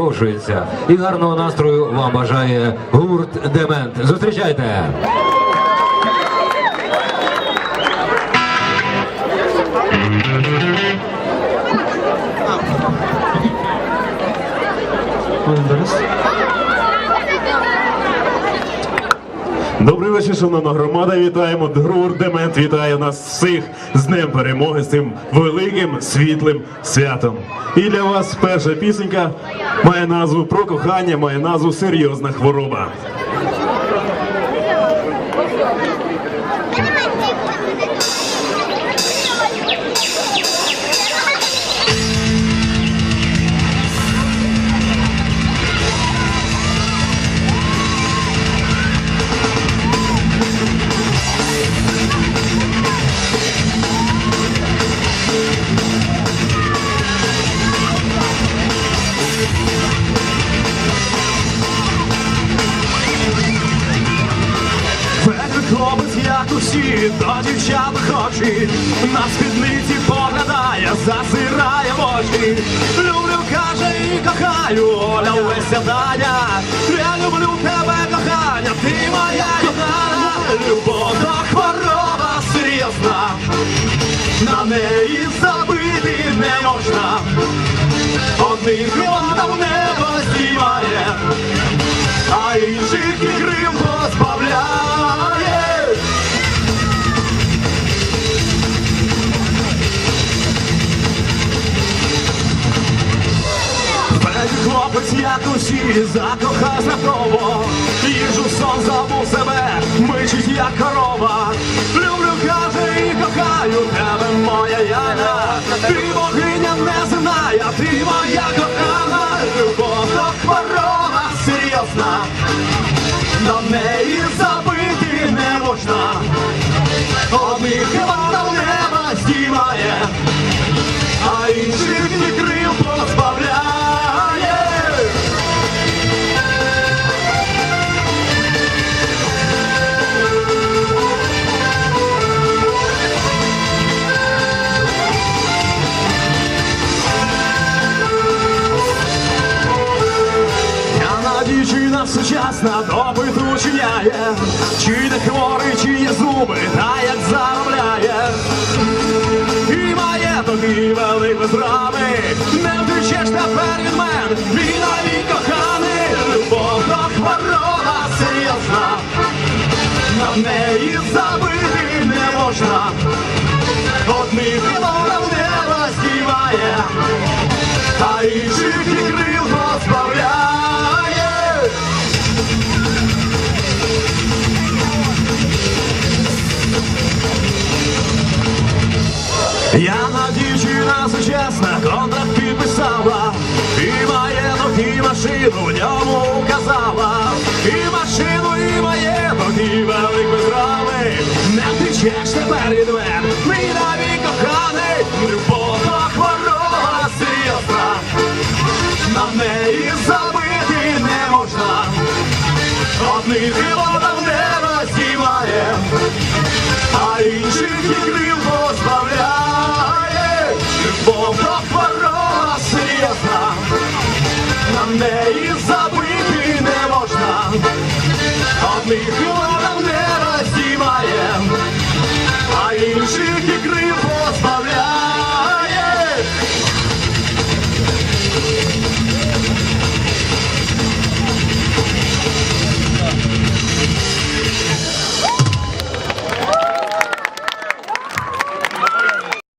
Продовжується. І гарного настрою вам бажає гурт Демент. Зустрічайте! Добрий вечір, шановна громада. Вітаємо. Гурт Демент вітає нас всіх з Днем перемоги, з цим великим світлим святом. І для вас перша пісенька має назву про кохання, має назву Серйозна хвороба. Усі, до дівчат хоче, на спідниці поглядає, зазирає в очі. Люблю, каже, і кохаю, Оля Леся Даня. Я люблю тебе, кохання, ти моя кохана. Любов то хвороба серйозна, на неї забити не можна. Одних вона в небо знімає, а інших і грим хлопець, як усі, закохав знакомо, їжу сон забув себе, мичить як корова. Люблю, каже, і кохаю тебе, моя Яна. Ти богиня не я ти моя кохана. Дівчина сучасна допиту чиняє, чи не хворий, чи є зуби, та як заробляє. І маєток, і великі зрами, не втечеш тепер від мене, він навік коханий, любов то хвороба серйозна, на неї забити не можна, одних вона в небо здіває, а інших і Я на дівчина сучасна, контракт підписала, і маєток, і машину в ньому указала, і машину, і маєток, і великі зрами. Не втечеш тепер від мене, мій навік коханий, любов хвороба серйозна, на неї забити не можна, одних і вода в небо знімає, а інших неї забити не можна. Одних